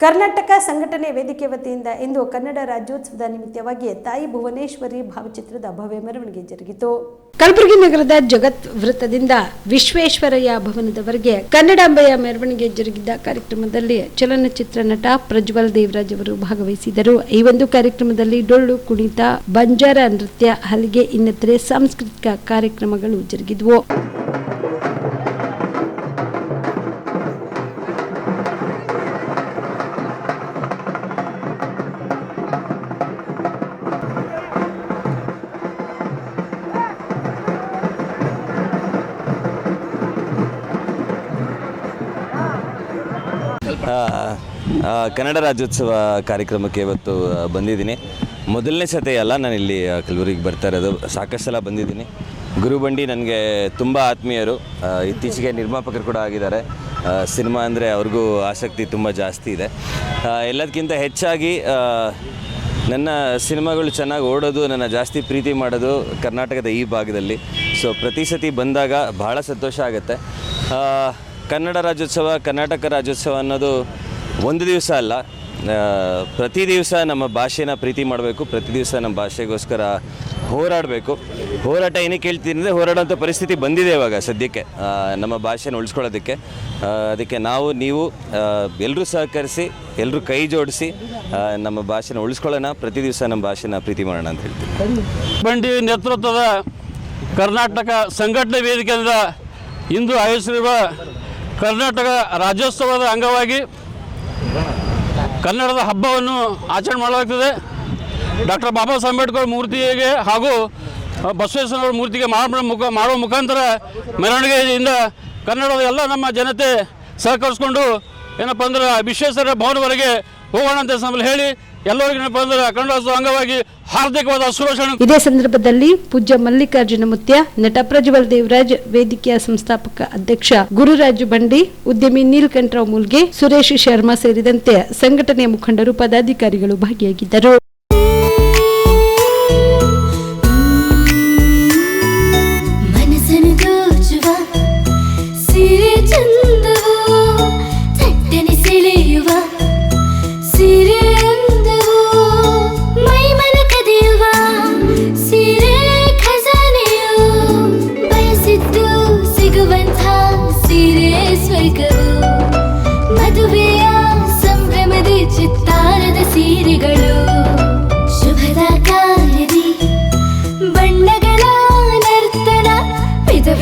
ಕರ್ನಾಟಕ ಸಂಘಟನೆ ವೇದಿಕೆ ವತಿಯಿಂದ ಇಂದು ಕನ್ನಡ ರಾಜ್ಯೋತ್ಸವದ ನಿಮಿತ್ತವಾಗಿ ತಾಯಿ ಭುವನೇಶ್ವರಿ ಭಾವಚಿತ್ರದ ಭವ್ಯ ಮೆರವಣಿಗೆ ಜರುಗಿತು. ಕಲಬುರಗಿ ನಗರದ ಜಗತ್ ವೃತ್ತದಿಂದ ವಿಶ್ವೇಶ್ವರಯ್ಯ ಭವನದವರೆಗೆ ಕನ್ನಡಾಂಬೆಯ ಮೆರವಣಿಗೆ ಜರುಗಿದ್ದ ಕಾರ್ಯಕ್ರಮದಲ್ಲಿ ಚಲನಚಿತ್ರ ನಟ ಪ್ರಜ್ವಲ್ ದೇವರಾಜ್ ಅವರು ಭಾಗವಹಿಸಿದರು. ಈ ಒಂದು ಕಾರ್ಯಕ್ರಮದಲ್ಲಿ ಡೊಳ್ಳು, ಕುಣಿತ, ಬಂಜಾರ ನೃತ್ಯ, ಹಲಿಗೆ, ಇನ್ನಿತರೆ ಸಾಂಸ್ಕೃತಿಕ ಕಾರ್ಯಕ್ರಮಗಳು ಜರುಗಿದವು. ಕನ್ನಡ ರಾಜ್ಯೋತ್ಸವ ಕಾರ್ಯಕ್ರಮಕ್ಕೆ ಇವತ್ತು ಬಂದಿದ್ದೀನಿ. ಮೊದಲನೇ ಸತಿ ಅಲ್ಲ ನಾನು ಇಲ್ಲಿ ಕಲಬುರಗಿಗೆ ಬರ್ತಾ ಇರೋದು. ಸಾಕಷ್ಟು ಸಲ ಬಂದಿದ್ದೀನಿ. ಗುರುಬಂಡಿ ನನಗೆ ತುಂಬ ಆತ್ಮೀಯರು. ಇತ್ತೀಚೆಗೆ ನಿರ್ಮಾಪಕರು ಕೂಡ ಆಗಿದ್ದಾರೆ. ಸಿನಿಮಾ ಅಂದರೆ ಅವ್ರಿಗೂ ಆಸಕ್ತಿ ತುಂಬ ಜಾಸ್ತಿ ಇದೆ. ಎಲ್ಲದಕ್ಕಿಂತ ಹೆಚ್ಚಾಗಿ ನನ್ನ ಸಿನಿಮಾಗಳು ಚೆನ್ನಾಗಿ ಓಡೋದು, ನನ್ನ ಜಾಸ್ತಿ ಪ್ರೀತಿ ಮಾಡೋದು ಕರ್ನಾಟಕದ ಈ ಭಾಗದಲ್ಲಿ. ಸೊ, ಪ್ರತಿ ಸತಿ ಬಂದಾಗ ಬಹಳ ಸಂತೋಷ ಆಗುತ್ತೆ. ಕನ್ನಡ ರಾಜ್ಯೋತ್ಸವ, ಕರ್ನಾಟಕ ರಾಜ್ಯೋತ್ಸವ ಅನ್ನೋದು ಒಂದು ದಿವಸ ಅಲ್ಲ. ಪ್ರತಿ ದಿವಸ ನಮ್ಮ ಭಾಷೆನ ಪ್ರೀತಿ ಮಾಡಬೇಕು, ಪ್ರತಿ ದಿವಸ ನಮ್ಮ ಭಾಷೆಗೋಸ್ಕರ ಹೋರಾಡಬೇಕು. ಹೋರಾಟ ಏನಕ್ಕೆ ಹೇಳ್ತೀನಿ ಅಂದರೆ ಹೋರಾಡೋಂಥ ಪರಿಸ್ಥಿತಿ ಬಂದಿದೆ ಇವಾಗ ಸದ್ಯಕ್ಕೆ ನಮ್ಮ ಭಾಷೆನ ಉಳಿಸ್ಕೊಳ್ಳೋದಕ್ಕೆ. ಅದಕ್ಕೆ ನಾವು, ನೀವು ಎಲ್ಲರೂ ಸಹಕರಿಸಿ ಎಲ್ಲರೂ ಕೈ ಜೋಡಿಸಿ ನಮ್ಮ ಭಾಷೆನ ಉಳಿಸ್ಕೊಳ್ಳೋಣ, ಪ್ರತಿ ದಿವಸ ನಮ್ಮ ಭಾಷೆನ ಪ್ರೀತಿ ಮಾಡೋಣ ಅಂತ ಹೇಳ್ತೀನಿ. ಬಂಡಿ ನೇತೃತ್ವದ ಕರ್ನಾಟಕ ಸಂಘಟನೆ ವೇದಿಕೆಯಿಂದ ಇಂದು ಆಯೋಜಿಸಿರುವ ಕರ್ನಾಟಕ ರಾಜ್ಯೋತ್ಸವದ ಅಂಗವಾಗಿ ಕನ್ನಡದ ಹಬ್ಬವನ್ನು ಆಚರಣೆ ಮಾಡಲಾಗ್ತದೆ. ಡಾಕ್ಟರ್ ಬಾಬಾ ಸಾಹೇಬ್ ಅಂಬೇಡ್ಕರ್ ಮೂರ್ತಿಗೆ ಹಾಗೂ ಬಸವೇಶ್ವರರ ಮೂರ್ತಿಗೆ ಮುಖ ಮಾಡುವ ಮುಖಾಂತರ ಮೆರವಣಿಗೆಯಿಂದ ಕನ್ನಡದ ಎಲ್ಲ ನಮ್ಮ ಜನತೆ ಸಹಕರಿಸ್ಕೊಂಡು ಏನಪ್ಪ ಅಂದ್ರೆ ವಿಶ್ವೇಶ್ವರ ಭವನವರೆಗೆ ಹೋಗೋಣ ಅಂತ ಹೇಳಿ ಎಲ್ಲರಿಗೂ ಕನ್ನಡೋತ್ಸವ ಅಂಗವಾಗಿ ಹಾರ್ದಿಕವಾದ ಶುಭಾಶಯ ಇದೇ ಸಂದರ್ಭದಲ್ಲಿ ಪೂಜ್ಯ ಮಲ್ಲಿಕಾರ್ಜುನ ಮುತ್ಯ ನಟ ಪ್ರಜ್ವಲ್ ದೇವರಾಜ್ ವೇದಿಕೆಯ ಸಂಸ್ಥಾಪಕ ಅಧ್ಯಕ್ಷ ಗುರುರಾಜು ಬಂಡಿ ಉದ್ಯಮಿ ನೀಲಕಂಠರಾವ್ ಮುಲ್ಗೆ ಸುರೇಶ್ ಶರ್ಮಾ ಸೇರಿದಂತೆ ಸಂಘಟನೆಯ ಮುಖಂಡರು ಪದಾಧಿಕಾರಿಗಳು ಭಾಗಿಯಾಗಿದ್ದರು. ಸಿರೆ